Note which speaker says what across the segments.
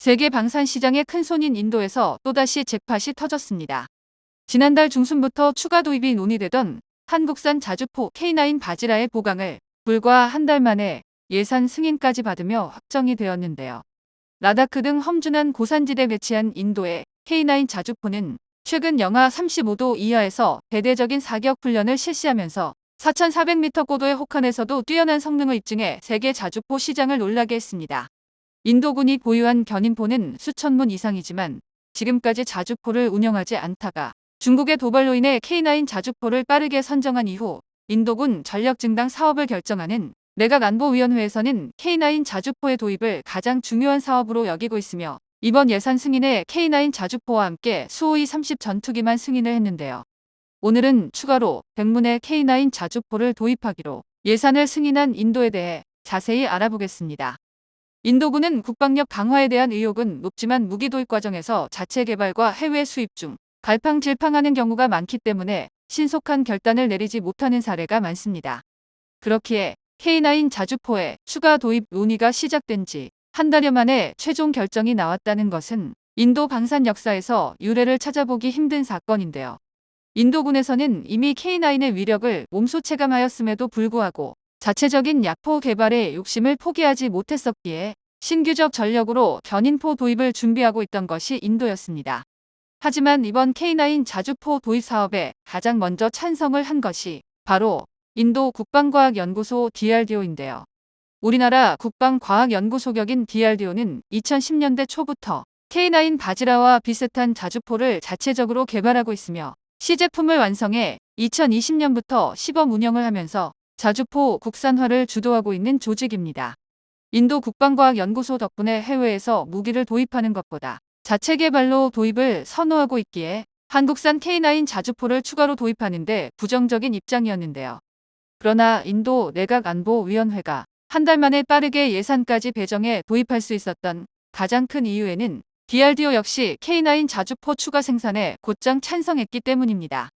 Speaker 1: 세계 방산 시장의 큰 손인 인도에서 또다시 잭팟이 터졌습니다. 지난달 중순부터 추가 도입이 논의되던 한국산 자주포 K9 바지라의 보강을 불과 한 달 만에 예산 승인까지 받으며 확정이 되었는데요. 라다크 등 험준한 고산지대 배치한 인도의 K9 자주포는 최근 영하 35도 이하에서 대대적인 사격 훈련을 실시하면서 4,400m 고도의 혹한에서도 뛰어난 성능을 입증해 세계 자주포 시장을 놀라게 했습니다. 인도군이 보유한 견인포는 수천 문 이상이지만 지금까지 자주포를 운영하지 않다가 중국의 도발로 인해 K9 자주포를 빠르게 선정한 이후 인도군 전력 증강 사업을 결정하는 내각 안보위원회에서는 K9 자주포의 도입을 가장 중요한 사업으로 여기고 있으며 이번 예산 승인에 K9 자주포와 함께 수호이 30 전투기만 승인을 했는데요. 오늘은 추가로 백문의 K9 자주포를 도입하기로 예산을 승인한 인도에 대해 자세히 알아보겠습니다. 인도군은 국방력 강화에 대한 의욕은 높지만 무기 도입 과정에서 자체 개발과 해외 수입 중 갈팡질팡하는 경우가 많기 때문에 신속한 결단을 내리지 못하는 사례가 많습니다. 그렇기에 K9 자주포의 추가 도입 논의가 시작된 지 한 달여 만에 최종 결정이 나왔다는 것은 인도 방산 역사에서 유례를 찾아보기 힘든 사건인데요. 인도군에서는 이미 K9의 위력을 몸소 체감하였음에도 불구하고 자체적인 약포 개발에 욕심을 포기하지 못했었기에 신규적 전력으로 견인포 도입을 준비하고 있던 것이 인도였습니다. 하지만 이번 K9 자주포 도입 사업에 가장 먼저 찬성을 한 것이 바로 인도 국방과학연구소 DRDO인데요. 우리나라 국방과학연구소 격인 DRDO는 2010년대 초부터 K9 바지라와 비슷한 자주포를 자체적으로 개발하고 있으며 시제품을 완성해 2020년부터 시범 운영을 하면서 자주포 국산화를 주도하고 있는 조직입니다. 인도 국방과학연구소 덕분에 해외에서 무기를 도입하는 것보다 자체 개발로 도입을 선호하고 있기에 한국산 K9 자주포를 추가로 도입하는데 부정적인 입장이었는데요. 그러나 인도 내각안보위원회가 한 달 만에 빠르게 예산까지 배정해 도입할 수 있었던 가장 큰 이유에는 DRDO 역시 K9 자주포 추가 생산에 곧장 찬성했기 때문입니다.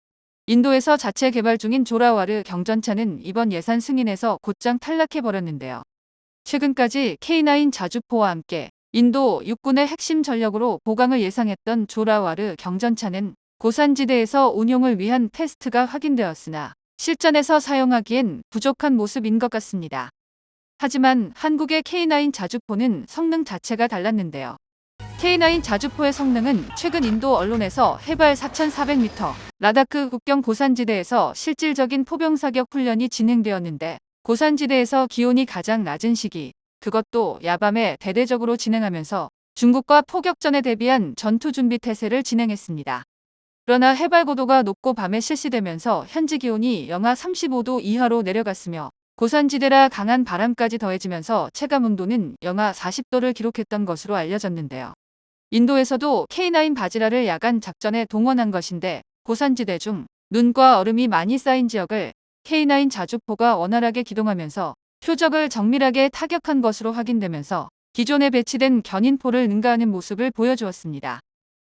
Speaker 1: 인도에서 자체 개발 중인 조라와르 경전차는 이번 예산 승인에서 곧장 탈락해버렸는데요. 최근까지 K9 자주포와 함께 인도 육군의 핵심 전력으로 보강을 예상했던 조라와르 경전차는 고산지대에서 운용을 위한 테스트가 확인되었으나 실전에서 사용하기엔 부족한 모습인 것 같습니다. 하지만 한국의 K9 자주포는 성능 자체가 달랐는데요. K9 자주포의 성능은 최근 인도 언론에서 해발 4,400m, 라다크 국경 고산지대에서 실질적인 포병 사격 훈련이 진행되었는데 고산지대에서 기온이 가장 낮은 시기, 그것도 야밤에 대대적으로 진행하면서 중국과 포격전에 대비한 전투 준비 태세를 진행했습니다. 그러나 해발 고도가 높고 밤에 실시되면서 현지 기온이 영하 35도 이하로 내려갔으며 고산지대라 강한 바람까지 더해지면서 체감 온도는 영하 40도를 기록했던 것으로 알려졌는데요. 인도에서도 K9 바지라를 야간 작전에 동원한 것인데 고산지대 중 눈과 얼음이 많이 쌓인 지역을 K9 자주포가 원활하게 기동하면서 표적을 정밀하게 타격한 것으로 확인되면서 기존에 배치된 견인포를 능가하는 모습을 보여주었습니다.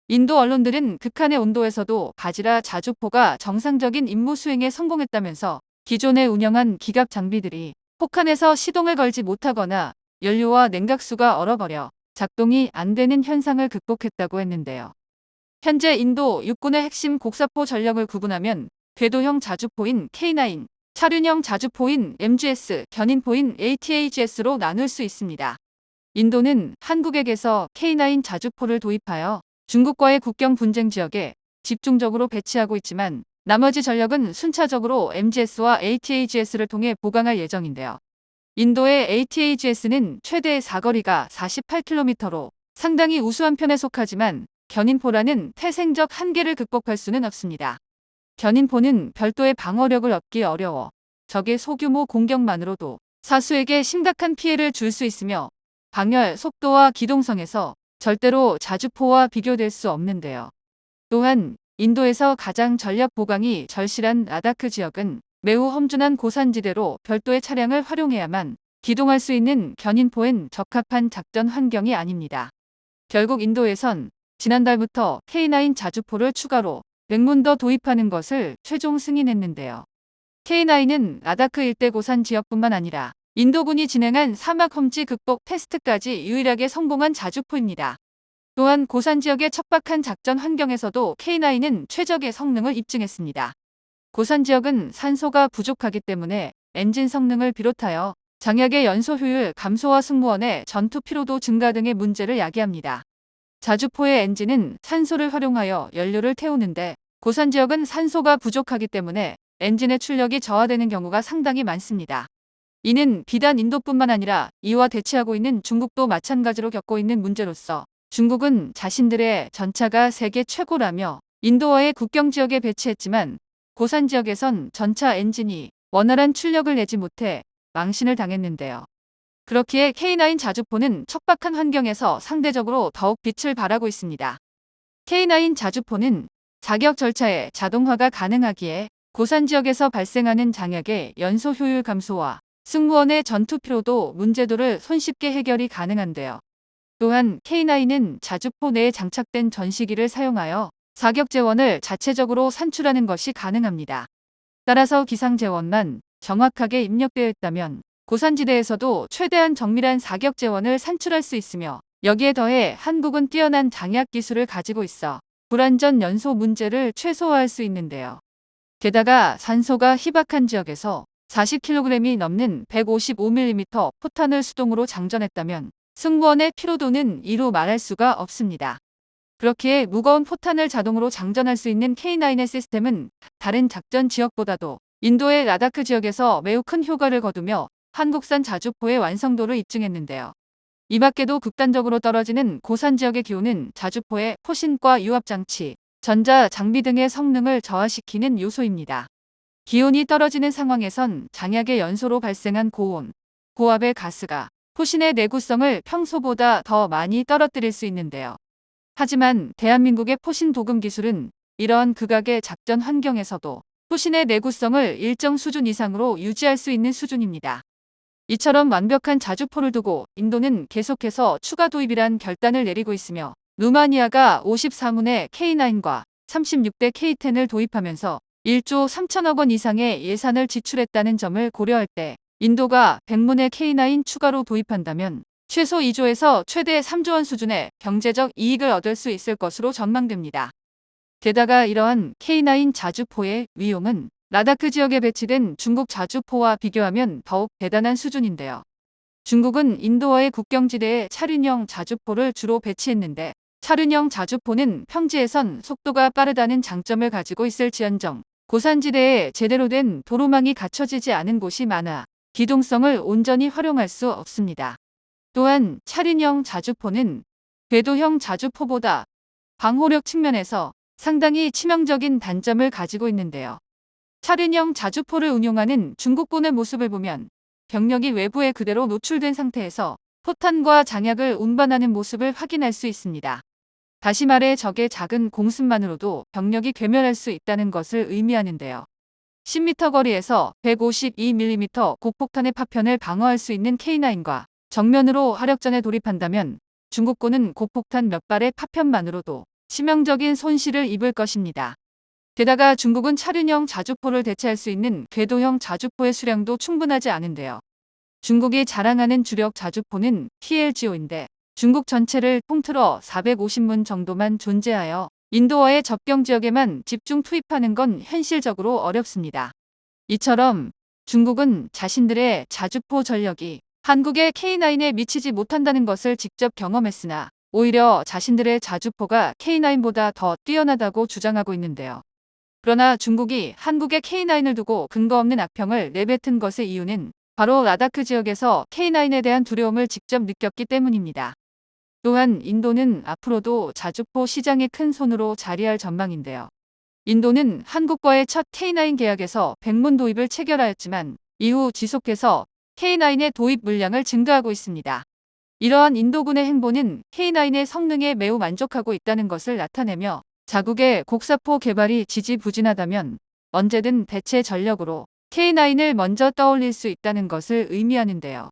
Speaker 1: 인도 언론들은 극한의 온도에서도 바지라 자주포가 정상적인 임무 수행에 성공했다면서 기존에 운영한 기갑 장비들이 폭한에서 시동을 걸지 못하거나 연료와 냉각수가 얼어버려 작동이 안 되는 현상을 극복했다고 했는데요. 현재 인도 육군의 핵심 곡사포 전력을 구분하면 궤도형 자주포인 K9, 차륜형 자주포인 MGS, 견인포인 ATAGS로 나눌 수 있습니다. 인도는 한국에게서 K9 자주포를 도입하여 중국과의 국경 분쟁 지역에 집중적으로 배치하고 있지만 나머지 전력은 순차적으로 MGS와 ATAGS를 통해 보강할 예정인데요. 인도의 ATAGS는 최대 사거리가 48km로 상당히 우수한 편에 속하지만 견인포라는 태생적 한계를 극복할 수는 없습니다. 견인포는 별도의 방어력을 얻기 어려워 적의 소규모 공격만으로도 사수에게 심각한 피해를 줄 수 있으며 방열, 속도와 기동성에서 절대로 자주포와 비교될 수 없는데요. 또한 인도에서 가장 전력 보강이 절실한 라다크 지역은 매우 험준한 고산지대로 별도의 차량을 활용해야만 기동할 수 있는 견인포엔 적합한 작전 환경이 아닙니다. 결국 인도에선 지난달부터 K9 자주포를 추가로 100문 더 도입하는 것을 최종 승인했는데요. K9은 라다크 일대 고산 지역뿐만 아니라 인도군이 진행한 사막 험지 극복 테스트까지 유일하게 성공한 자주포입니다. 또한 고산 지역의 척박한 작전 환경에서도 K9은 최적의 성능을 입증했습니다. 고산 지역은 산소가 부족하기 때문에 엔진 성능을 비롯하여 장약의 연소 효율 감소와 승무원의 전투 피로도 증가 등의 문제를 야기합니다. 자주포의 엔진은 산소를 활용하여 연료를 태우는데 고산 지역은 산소가 부족하기 때문에 엔진의 출력이 저하되는 경우가 상당히 많습니다. 이는 비단 인도뿐만 아니라 이와 대치하고 있는 중국도 마찬가지로 겪고 있는 문제로서 중국은 자신들의 전차가 세계 최고라며 인도와의 국경 지역에 배치했지만 고산 지역에선 전차 엔진이 원활한 출력을 내지 못해 망신을 당했는데요. 그렇기에 K9 자주포는 척박한 환경에서 상대적으로 더욱 빛을 발하고 있습니다. K9 자주포는 자격 절차에 자동화가 가능하기에 고산 지역에서 발생하는 장약의 연소 효율 감소와 승무원의 전투 피로도 문제도를 손쉽게 해결이 가능한데요. 또한 K9은 자주포 내에 장착된 전시기를 사용하여 사격 재원을 자체적으로 산출하는 것이 가능합니다. 따라서 기상 재원만 정확하게 입력되어 있다면 고산지대에서도 최대한 정밀한 사격 재원을 산출할 수 있으며 여기에 더해 한국은 뛰어난 장약 기술을 가지고 있어 불안전 연소 문제를 최소화할 수 있는데요. 게다가 산소가 희박한 지역에서 40kg이 넘는 155mm 포탄을 수동으로 장전했다면 승무원의 피로도는 이루 말할 수가 없습니다. 그렇기에 무거운 포탄을 자동으로 장전할 수 있는 K9의 시스템은 다른 작전 지역보다도 인도의 라다크 지역에서 매우 큰 효과를 거두며 한국산 자주포의 완성도를 입증했는데요. 이 밖에도 극단적으로 떨어지는 고산 지역의 기온은 자주포의 포신과 유압장치, 전자 장비 등의 성능을 저하시키는 요소입니다. 기온이 떨어지는 상황에선 장약의 연소로 발생한 고온, 고압의 가스가 포신의 내구성을 평소보다 더 많이 떨어뜨릴 수 있는데요. 하지만 대한민국의 포신 도금 기술은 이러한 극악의 작전 환경에서도 포신의 내구성을 일정 수준 이상으로 유지할 수 있는 수준입니다. 이처럼 완벽한 자주포를 두고 인도는 계속해서 추가 도입이란 결단을 내리고 있으며 루마니아가 54문의 K9과 36대 K10을 도입하면서 1조 3천억 원 이상의 예산을 지출했다는 점을 고려할 때 인도가 100문의 K9 추가로 도입한다면 최소 2조에서 최대 3조 원 수준의 경제적 이익을 얻을 수 있을 것으로 전망됩니다. 게다가 이러한 K9 자주포의 위용은 라다크 지역에 배치된 중국 자주포와 비교하면 더욱 대단한 수준인데요. 중국은 인도와의 국경지대에 차륜형 자주포를 주로 배치했는데 차륜형 자주포는 평지에선 속도가 빠르다는 장점을 가지고 있을지언정 고산지대에 제대로 된 도로망이 갖춰지지 않은 곳이 많아 기동성을 온전히 활용할 수 없습니다. 또한 차륜형 자주포는 궤도형 자주포보다 방호력 측면에서 상당히 치명적인 단점을 가지고 있는데요. 차륜형 자주포를 운용하는 중국군의 모습을 보면 병력이 외부에 그대로 노출된 상태에서 포탄과 장약을 운반하는 모습을 확인할 수 있습니다. 다시 말해 적의 작은 공습만으로도 병력이 괴멸할 수 있다는 것을 의미하는데요. 10m 거리에서 152mm 고폭탄의 파편을 방어할 수 있는 K9과 정면으로 화력전에 돌입한다면 중국군은 고폭탄 몇 발의 파편만으로도 치명적인 손실을 입을 것입니다. 게다가 중국은 차륜형 자주포를 대체할 수 있는 궤도형 자주포의 수량도 충분하지 않은데요. 중국이 자랑하는 주력 자주포는 PLGO인데 중국 전체를 통틀어 450문 정도만 존재하여 인도와의 접경 지역에만 집중 투입하는 건 현실적으로 어렵습니다. 이처럼 중국은 자신들의 자주포 전력이 한국의 K9에 미치지 못한다는 것을 직접 경험했으나 오히려 자신들의 자주포가 K9보다 더 뛰어나다고 주장하고 있는데요. 그러나 중국이 한국의 K9을 두고 근거 없는 악평을 내뱉은 것의 이유는 바로 라다크 지역에서 K9에 대한 두려움을 직접 느꼈기 때문입니다. 또한 인도는 앞으로도 자주포 시장의 큰 손으로 자리할 전망인데요. 인도는 한국과의 첫 K9 계약에서 백문 도입을 체결하였지만 이후 지속해서 K9의 도입 물량을 증가하고 있습니다. 이러한 인도군의 행보는 K9의 성능에 매우 만족하고 있다는 것을 나타내며 자국의 곡사포 개발이 지지부진하다면 언제든 대체 전력으로 K9을 먼저 떠올릴 수 있다는 것을 의미하는데요.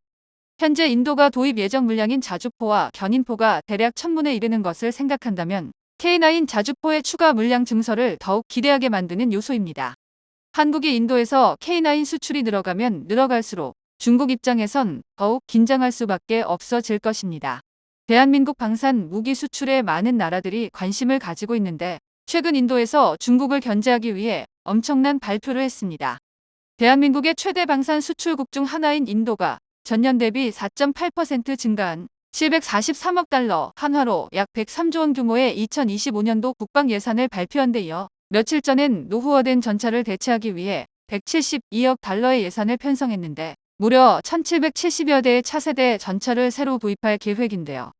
Speaker 1: 현재 인도가 도입 예정 물량인 자주포와 견인포가 대략 천문에 이르는 것을 생각한다면 K9 자주포의 추가 물량 증설을 더욱 기대하게 만드는 요소입니다. 한국이 인도에서 K9 수출이 늘어가면 늘어갈수록 중국 입장에선 더욱 긴장할 수밖에 없어질 것입니다. 대한민국 방산 무기 수출에 많은 나라들이 관심을 가지고 있는데 최근 인도에서 중국을 견제하기 위해 엄청난 발표를 했습니다. 대한민국의 최대 방산 수출국 중 하나인 인도가 전년 대비 4.8% 증가한 743억 달러 한화로 약 103조 원 규모의 2025년도 국방 예산을 발표한 데 이어 며칠 전엔 노후화된 전차를 대체하기 위해 172억 달러의 예산을 편성했는데 무려 1770여 대의 차세대 전차를 새로 도입할 계획인데요.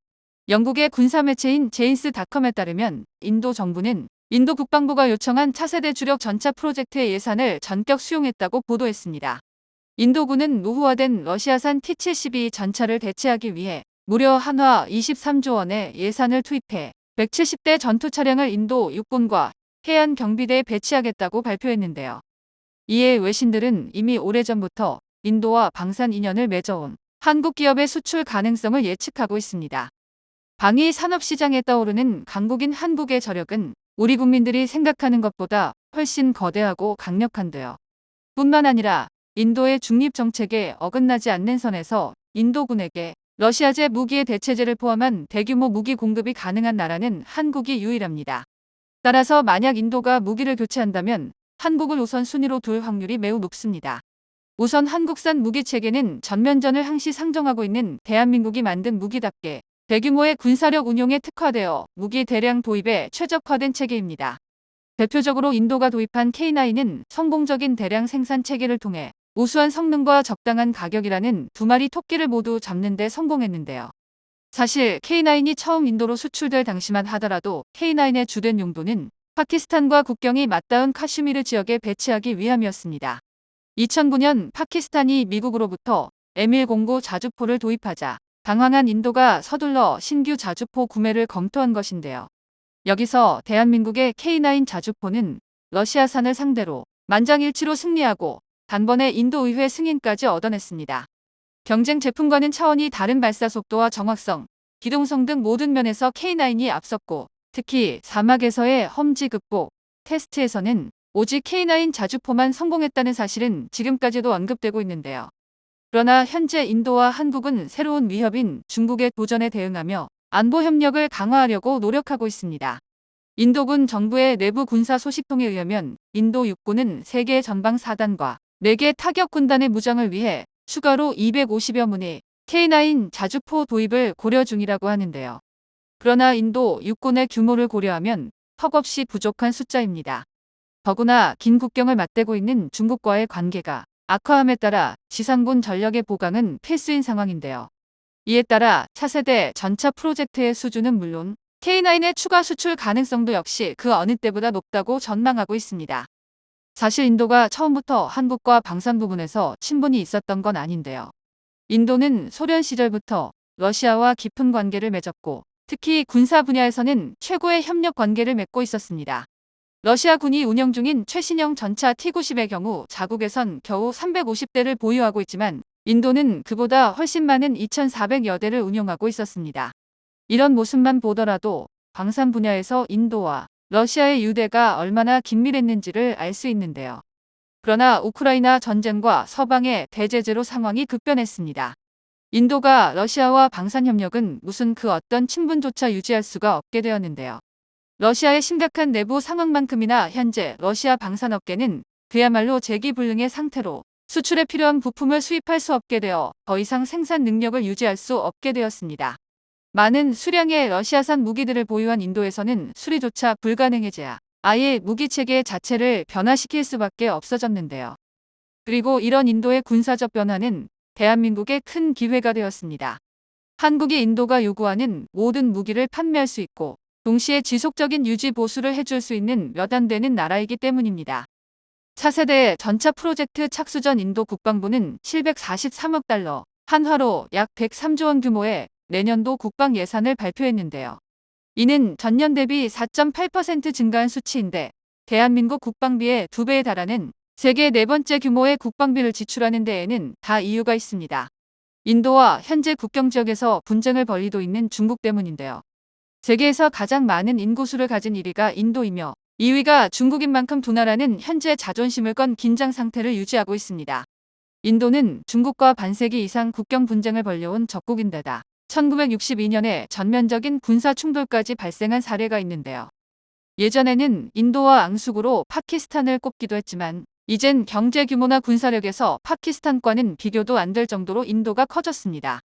Speaker 1: 영국의 군사 매체인 제인스 닷컴에 따르면 인도 정부는 인도 국방부가 요청한 차세대 주력 전차 프로젝트의 예산을 전격 수용했다고 보도했습니다. 인도군은 노후화된 러시아산 T-72 전차를 대체하기 위해 무려 한화 23조 원의 예산을 투입해 170대 전투 차량을 인도 육군과 해안 경비대에 배치하겠다고 발표했는데요. 이에 외신들은 이미 오래전부터 인도와 방산 인연을 맺어온 한국 기업의 수출 가능성을 예측하고 있습니다. 방위 산업 시장에 떠오르는 강국인 한국의 저력은 우리 국민들이 생각하는 것보다 훨씬 거대하고 강력한데요. 뿐만 아니라 인도의 중립 정책에 어긋나지 않는 선에서 인도군에게 러시아제 무기의 대체제를 포함한 대규모 무기 공급이 가능한 나라는 한국이 유일합니다. 따라서 만약 인도가 무기를 교체한다면 한국을 우선 순위로 둘 확률이 매우 높습니다. 우선 한국산 무기 체계는 전면전을 항시 상정하고 있는 대한민국이 만든 무기답게 대규모의 군사력 운용에 특화되어 무기 대량 도입에 최적화된 체계입니다. 대표적으로 인도가 도입한 K9은 성공적인 대량 생산 체계를 통해 우수한 성능과 적당한 가격이라는 두 마리 토끼를 모두 잡는 데 성공했는데요. 사실 K9이 처음 인도로 수출될 당시만 하더라도 K9의 주된 용도는 파키스탄과 국경이 맞닿은 카슈미르 지역에 배치하기 위함이었습니다. 2009년 파키스탄이 미국으로부터 M109 자주포를 도입하자 당황한 인도가 서둘러 신규 자주포 구매를 검토한 것인데요. 여기서 대한민국의 K9 자주포는 러시아산을 상대로 만장일치로 승리하고 단번에 인도 의회 승인까지 얻어냈습니다. 경쟁 제품과는 차원이 다른 발사 속도와 정확성, 기동성 등 모든 면에서 K9이 앞섰고 특히 사막에서의 험지 극복 테스트에서는 오직 K9 자주포만 성공했다는 사실은 지금까지도 언급되고 있는데요. 그러나 현재 인도와 한국은 새로운 위협인 중국의 도전에 대응하며 안보 협력을 강화하려고 노력하고 있습니다. 인도군 정부의 내부 군사 소식통에 의하면 인도 육군은 세계 전방 사단과 4개 타격 군단의 무장을 위해 추가로 250여 문의 K9 자주포 도입을 고려 중이라고 하는데요. 그러나 인도 육군의 규모를 고려하면 턱없이 부족한 숫자입니다. 더구나 긴 국경을 맞대고 있는 중국과의 관계가 악화함에 따라 지상군 전력의 보강은 필수인 상황인데요. 이에 따라 차세대 전차 프로젝트의 수준은 물론 K9의 추가 수출 가능성도 역시 그 어느 때보다 높다고 전망하고 있습니다. 사실 인도가 처음부터 한국과 방산 부분에서 친분이 있었던 건 아닌데요. 인도는 소련 시절부터 러시아와 깊은 관계를 맺었고 특히 군사 분야에서는 최고의 협력 관계를 맺고 있었습니다. 러시아군이 운영 중인 최신형 전차 T-90의 경우 자국에선 겨우 350대를 보유하고 있지만 인도는 그보다 훨씬 많은 2,400여 대를 운용하고 있었습니다. 이런 모습만 보더라도 방산 분야에서 인도와 러시아의 유대가 얼마나 긴밀했는지를 알 수 있는데요. 그러나 우크라이나 전쟁과 서방의 대제재로 상황이 급변했습니다. 인도가 러시아와 방산 협력은 무슨 그 어떤 친분조차 유지할 수가 없게 되었는데요. 러시아의 심각한 내부 상황만큼이나 현재 러시아 방산업계는 그야말로 재기불능의 상태로 수출에 필요한 부품을 수입할 수 없게 되어 더 이상 생산 능력을 유지할 수 없게 되었습니다. 많은 수량의 러시아산 무기들을 보유한 인도에서는 수리조차 불가능해져야 아예 무기 체계 자체를 변화시킬 수밖에 없어졌는데요. 그리고 이런 인도의 군사적 변화는 대한민국의 큰 기회가 되었습니다. 한국이 인도가 요구하는 모든 무기를 판매할 수 있고 동시에 지속적인 유지 보수를 해줄 수 있는 몇 안 되는 나라이기 때문입니다. 차세대 전차 프로젝트 착수 전 인도 국방부는 743억 달러, 한화로 약 103조 원 규모의 내년도 국방 예산을 발표했는데요. 이는 전년 대비 4.8% 증가한 수치인데 대한민국 국방비의 두 배에 달하는 세계 네 번째 규모의 국방비를 지출하는 데에는 다 이유가 있습니다. 인도와 현재 국경 지역에서 분쟁을 벌이고 있는 중국 때문인데요. 세계에서 가장 많은 인구수를 가진 1위가 인도이며 2위가 중국인 만큼 두 나라는 현재 자존심을 건 긴장 상태를 유지하고 있습니다. 인도는 중국과 반세기 이상 국경 분쟁을 벌려온 적국인데다 1962년에 전면적인 군사 충돌까지 발생한 사례가 있는데요. 예전에는 인도와 앙숙으로 파키스탄을 꼽기도 했지만 이젠 경제 규모나 군사력에서 파키스탄과는 비교도 안 될 정도로 인도가 커졌습니다.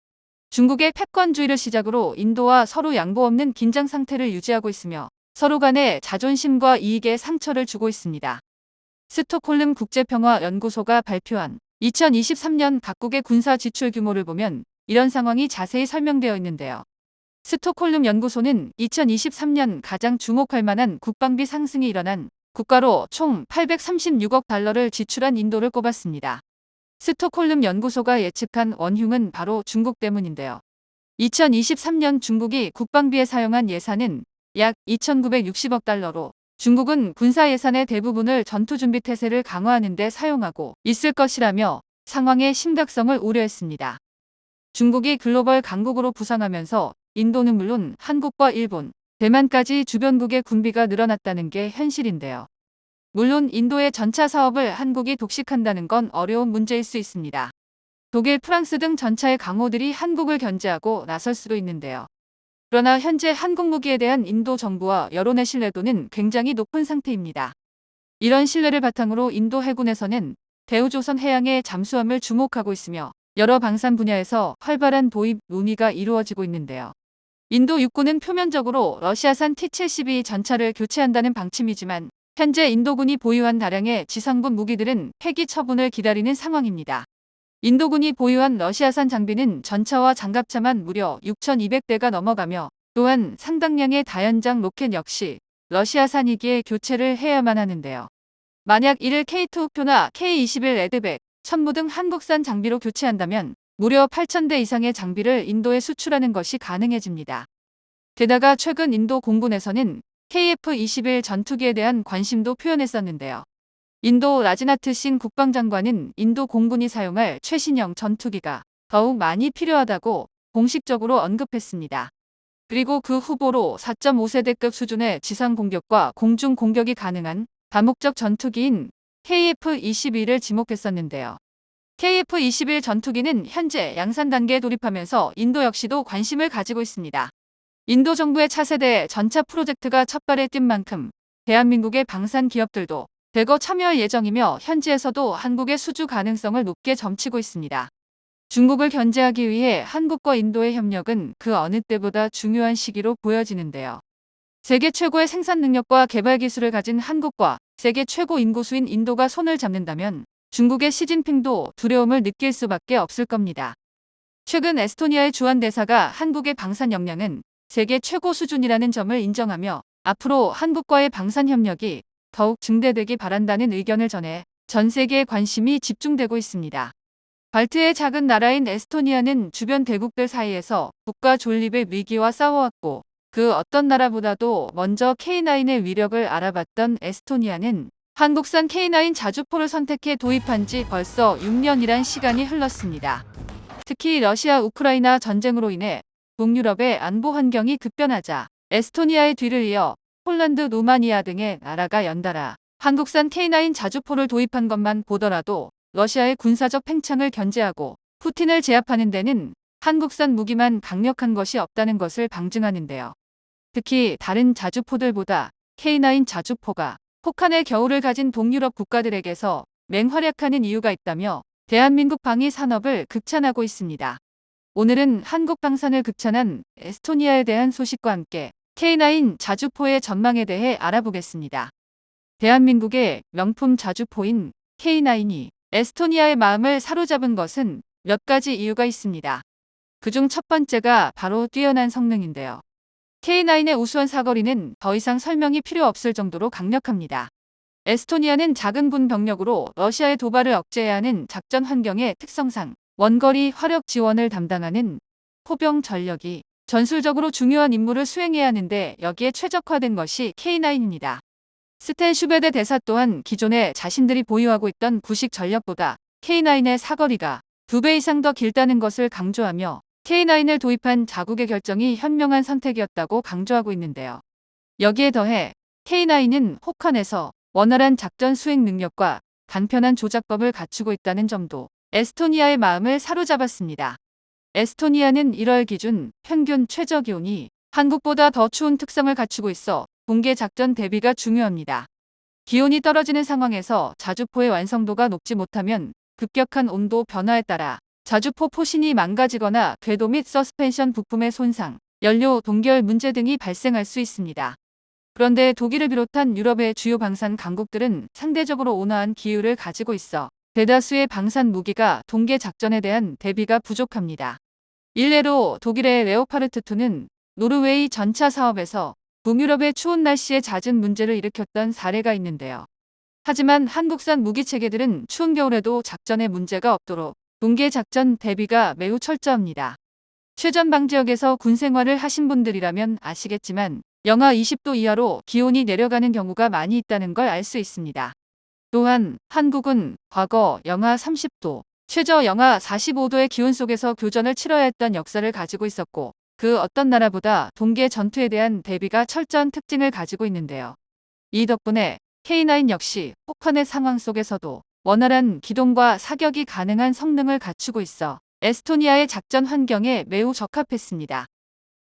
Speaker 1: 중국의 패권주의를 시작으로 인도와 서로 양보 없는 긴장 상태를 유지하고 있으며 서로 간의 자존심과 이익에 상처를 주고 있습니다. 스톡홀름 국제평화연구소가 발표한 2023년 각국의 군사 지출 규모를 보면 이런 상황이 자세히 설명되어 있는데요. 스톡홀름 연구소는 2023년 가장 주목할 만한 국방비 상승이 일어난 국가로 총 836억 달러를 지출한 인도를 꼽았습니다. 스톡홀름 연구소가 예측한 원흉은 바로 중국 때문인데요. 2023년 중국이 국방비에 사용한 예산은 약 2,960억 달러로 중국은 군사 예산의 대부분을 전투 준비 태세를 강화하는 데 사용하고 있을 것이라며 상황의 심각성을 우려했습니다. 중국이 글로벌 강국으로 부상하면서 인도는 물론 한국과 일본, 대만까지 주변국의 군비가 늘어났다는 게 현실인데요. 물론 인도의 전차 사업을 한국이 독식한다는 건 어려운 문제일 수 있습니다. 독일, 프랑스 등 전차의 강호들이 한국을 견제하고 나설 수도 있는데요. 그러나 현재 한국 무기에 대한 인도 정부와 여론의 신뢰도는 굉장히 높은 상태입니다. 이런 신뢰를 바탕으로 인도 해군에서는 대우조선 해양의 잠수함을 주목하고 있으며 여러 방산 분야에서 활발한 도입 논의가 이루어지고 있는데요. 인도 육군은 표면적으로 러시아산 T-72 전차를 교체한다는 방침이지만 현재 인도군이 보유한 다량의 지상군 무기들은 폐기 처분을 기다리는 상황입니다. 인도군이 보유한 러시아산 장비는 전차와 장갑차만 무려 6,200대가 넘어가며 또한 상당량의 다연장 로켓 역시 러시아산이기에 교체를 해야만 하는데요. 만약 이를 K2 우표나 K21 레드백, 천무 등 한국산 장비로 교체한다면 무려 8,000대 이상의 장비를 인도에 수출하는 것이 가능해집니다. 게다가 최근 인도 공군에서는 KF-21 전투기에 대한 관심도 표현했었는데요. 인도 라지나트 신 국방장관은 인도 공군이 사용할 최신형 전투기가 더욱 많이 필요하다고 공식적으로 언급했습니다. 그리고 그 후보로 4.5세대급 수준의 지상 공격과 공중 공격이 가능한 다목적 전투기인 KF-21을 지목했었는데요. KF-21 전투기는 현재 양산 단계에 돌입하면서 인도 역시도 관심을 가지고 있습니다. 인도 정부의 차세대 전차 프로젝트가 첫발에 뛴 만큼 대한민국의 방산 기업들도 대거 참여할 예정이며 현지에서도 한국의 수주 가능성을 높게 점치고 있습니다. 중국을 견제하기 위해 한국과 인도의 협력은 그 어느 때보다 중요한 시기로 보여지는데요. 세계 최고의 생산 능력과 개발 기술을 가진 한국과 세계 최고 인구수인 인도가 손을 잡는다면 중국의 시진핑도 두려움을 느낄 수밖에 없을 겁니다. 최근 에스토니아의 주한 대사가 한국의 방산 역량은 세계 최고 수준이라는 점을 인정하며 앞으로 한국과의 방산 협력이 더욱 증대되기 바란다는 의견을 전해 전 세계의 관심이 집중되고 있습니다. 발트의 작은 나라인 에스토니아는 주변 대국들 사이에서 국가 존립의 위기와 싸워왔고 그 어떤 나라보다도 먼저 K9의 위력을 알아봤던 에스토니아는 한국산 K9 자주포를 선택해 도입한 지 벌써 6년이란 시간이 흘렀습니다. 특히 러시아 우크라이나 전쟁으로 인해 북유럽의 안보 환경이 급변하자 에스토니아의 뒤를 이어 폴란드, 루마니아 등의 나라가 연달아 한국산 K9 자주포를 도입한 것만 보더라도 러시아의 군사적 팽창을 견제하고 푸틴을 제압하는 데는 한국산 무기만 강력한 것이 없다는 것을 방증하는데요. 특히 다른 자주포들보다 K9 자주포가 폭한의 겨울을 가진 동유럽 국가들에게서 맹활약하는 이유가 있다며 대한민국 방위 산업을 극찬하고 있습니다. 오늘은 한국 방산을 극찬한 에스토니아에 대한 소식과 함께 K9 자주포의 전망에 대해 알아보겠습니다. 대한민국의 명품 자주포인 K9이 에스토니아의 마음을 사로잡은 것은 몇 가지 이유가 있습니다. 그중 첫 번째가 바로 뛰어난 성능인데요. K9의 우수한 사거리는 더 이상 설명이 필요 없을 정도로 강력합니다. 에스토니아는 작은 군 병력으로 러시아의 도발을 억제해야 하는 작전 환경의 특성상 원거리 화력 지원을 담당하는 포병 전력이 전술적으로 중요한 임무를 수행해야 하는데 여기에 최적화된 것이 K9입니다. 스텐 슈베데 대사 또한 기존에 자신들이 보유하고 있던 구식 전력보다 K9의 사거리가 두배 이상 더 길다는 것을 강조하며 K9을 도입한 자국의 결정이 현명한 선택이었다고 강조하고 있는데요. 여기에 더해 K9은 혹한에서 원활한 작전 수행 능력과 간편한 조작법을 갖추고 있다는 점도 에스토니아의 마음을 사로잡았습니다. 에스토니아는 1월 기준 평균 최저 기온이 한국보다 더 추운 특성을 갖추고 있어 동계 작전 대비가 중요합니다. 기온이 떨어지는 상황에서 자주포의 완성도가 높지 못하면 급격한 온도 변화에 따라 자주포 포신이 망가지거나 궤도 및 서스펜션 부품의 손상, 연료 동결 문제 등이 발생할 수 있습니다. 그런데 독일을 비롯한 유럽의 주요 방산 강국들은 상대적으로 온화한 기후를 가지고 있어 대다수의 방산 무기가 동계 작전에 대한 대비가 부족합니다. 일례로 독일의 레오파르트2는 노르웨이 전차 사업에서 북유럽의 추운 날씨에 잦은 문제를 일으켰던 사례가 있는데요. 하지만 한국산 무기 체계들은 추운 겨울에도 작전에 문제가 없도록 동계 작전 대비가 매우 철저합니다. 최전방 지역에서 군 생활을 하신 분들이라면 아시겠지만 영하 20도 이하로 기온이 내려가는 경우가 많이 있다는 걸 알 수 있습니다. 또한 한국은 과거 영하 30도, 최저 영하 45도의 기온 속에서 교전을 치러야 했던 역사를 가지고 있었고 그 어떤 나라보다 동계 전투에 대한 대비가 철저한 특징을 가지고 있는데요. 이 덕분에 K9 역시 혹한의 상황 속에서도 원활한 기동과 사격이 가능한 성능을 갖추고 있어 에스토니아의 작전 환경에 매우 적합했습니다.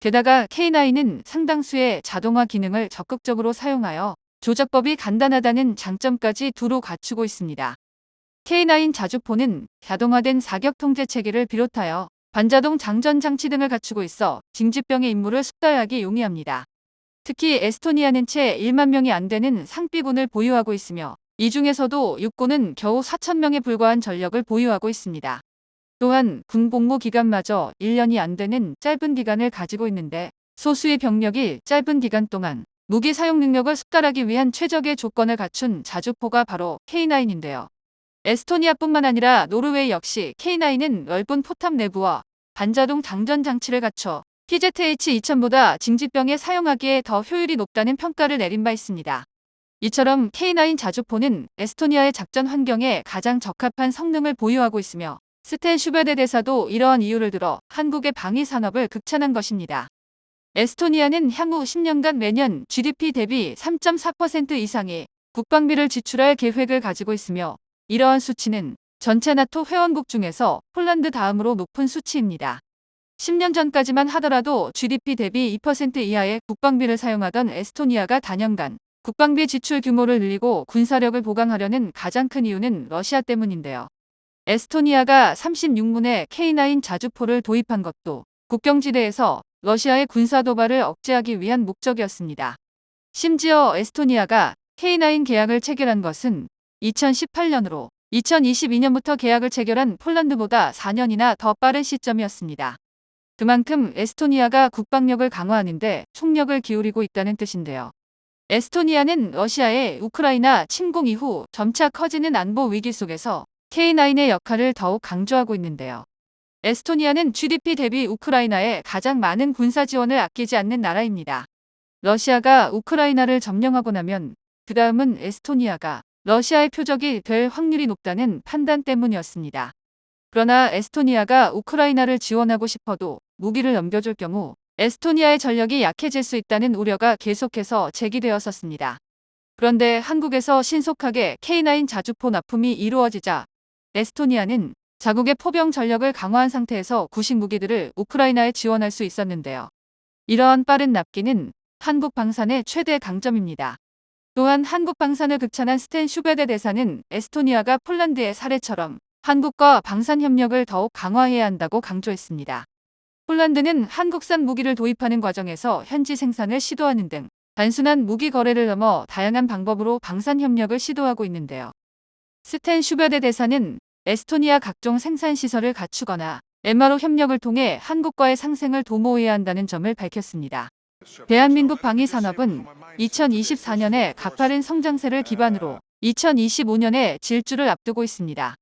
Speaker 1: 게다가 K9은 상당수의 자동화 기능을 적극적으로 사용하여 조작법이 간단하다는 장점까지 두루 갖추고 있습니다. K9 자주포는 자동화된 사격 통제 체계를 비롯하여 반자동 장전 장치 등을 갖추고 있어 징집병의 임무를 숙달하기 용이합니다. 특히 에스토니아는 채 1만 명이 안 되는 상비군을 보유하고 있으며 이 중에서도 육군은 겨우 4천 명에 불과한 전력을 보유하고 있습니다. 또한 군 복무 기간마저 1년이 안 되는 짧은 기간을 가지고 있는데 소수의 병력이 짧은 기간 동안 무기 사용 능력을 숙달하기 위한 최적의 조건을 갖춘 자주포가 바로 K9인데요. 에스토니아뿐만 아니라 노르웨이 역시 K9은 넓은 포탑 내부와 반자동 장전 장치를 갖춰 PZH-2000보다 징집병에 사용하기에 더 효율이 높다는 평가를 내린 바 있습니다. 이처럼 K9 자주포는 에스토니아의 작전 환경에 가장 적합한 성능을 보유하고 있으며 스텐 슈베데 대사도 이러한 이유를 들어 한국의 방위 산업을 극찬한 것입니다. 에스토니아는 향후 10년간 매년 GDP 대비 3.4% 이상의 국방비를 지출할 계획을 가지고 있으며 이러한 수치는 전체 나토 회원국 중에서 폴란드 다음으로 높은 수치입니다. 10년 전까지만 하더라도 GDP 대비 2% 이하의 국방비를 사용하던 에스토니아가 단연간 국방비 지출 규모를 늘리고 군사력을 보강하려는 가장 큰 이유는 러시아 때문인데요. 에스토니아가 36문의 K9 자주포를 도입한 것도 국경지대에서 러시아의 군사 도발을 억제하기 위한 목적이었습니다. 심지어 에스토니아가 K9 계약을 체결한 것은 2018년으로 2022년부터 계약을 체결한 폴란드보다 4년이나 더 빠른 시점이었습니다. 그만큼 에스토니아가 국방력을 강화하는데 총력을 기울이고 있다는 뜻인데요. 에스토니아는 러시아의 우크라이나 침공 이후 점차 커지는 안보 위기 속에서 K9의 역할을 더욱 강조하고 있는데요. 에스토니아는 GDP 대비 우크라이나에 가장 많은 군사 지원을 아끼지 않는 나라입니다. 러시아가 우크라이나를 점령하고 나면 그 다음은 에스토니아가 러시아의 표적이 될 확률이 높다는 판단 때문이었습니다. 그러나 에스토니아가 우크라이나를 지원하고 싶어도 무기를 넘겨줄 경우 에스토니아의 전력이 약해질 수 있다는 우려가 계속해서 제기되었었습니다. 그런데 한국에서 신속하게 K9 자주포 납품이 이루어지자 에스토니아는 자국의 포병 전력을 강화한 상태에서 구식 무기들을 우크라이나에 지원할 수 있었는데요. 이러한 빠른 납기는 한국 방산의 최대 강점입니다. 또한 한국 방산을 극찬한 스텐 슈베데 대사는 에스토니아가 폴란드의 사례처럼 한국과 방산 협력을 더욱 강화해야 한다고 강조했습니다. 폴란드는 한국산 무기를 도입하는 과정에서 현지 생산을 시도하는 등 단순한 무기 거래를 넘어 다양한 방법으로 방산 협력을 시도하고 있는데요. 스텐 슈베데 대사는 에스토니아 각종 생산 시설을 갖추거나 MRO 협력을 통해 한국과의 상생을 도모해야 한다는 점을 밝혔습니다. 대한민국 방위 산업은 2024년에 가파른 성장세를 기반으로 2025년에 질주를 앞두고 있습니다.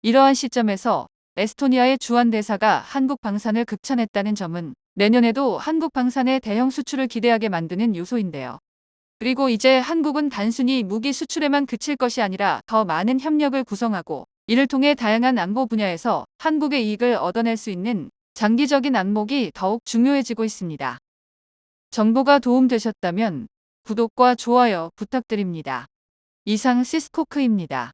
Speaker 1: 이러한 시점에서 에스토니아의 주한 대사가 한국 방산을 극찬했다는 점은 내년에도 한국 방산의 대형 수출을 기대하게 만드는 요소인데요. 그리고 이제 한국은 단순히 무기 수출에만 그칠 것이 아니라 더 많은 협력을 구성하고 이를 통해 다양한 안보 분야에서 한국의 이익을 얻어낼 수 있는 장기적인 안목이 더욱 중요해지고 있습니다. 정보가 도움되셨다면 구독과 좋아요 부탁드립니다. 이상 시스코크입니다.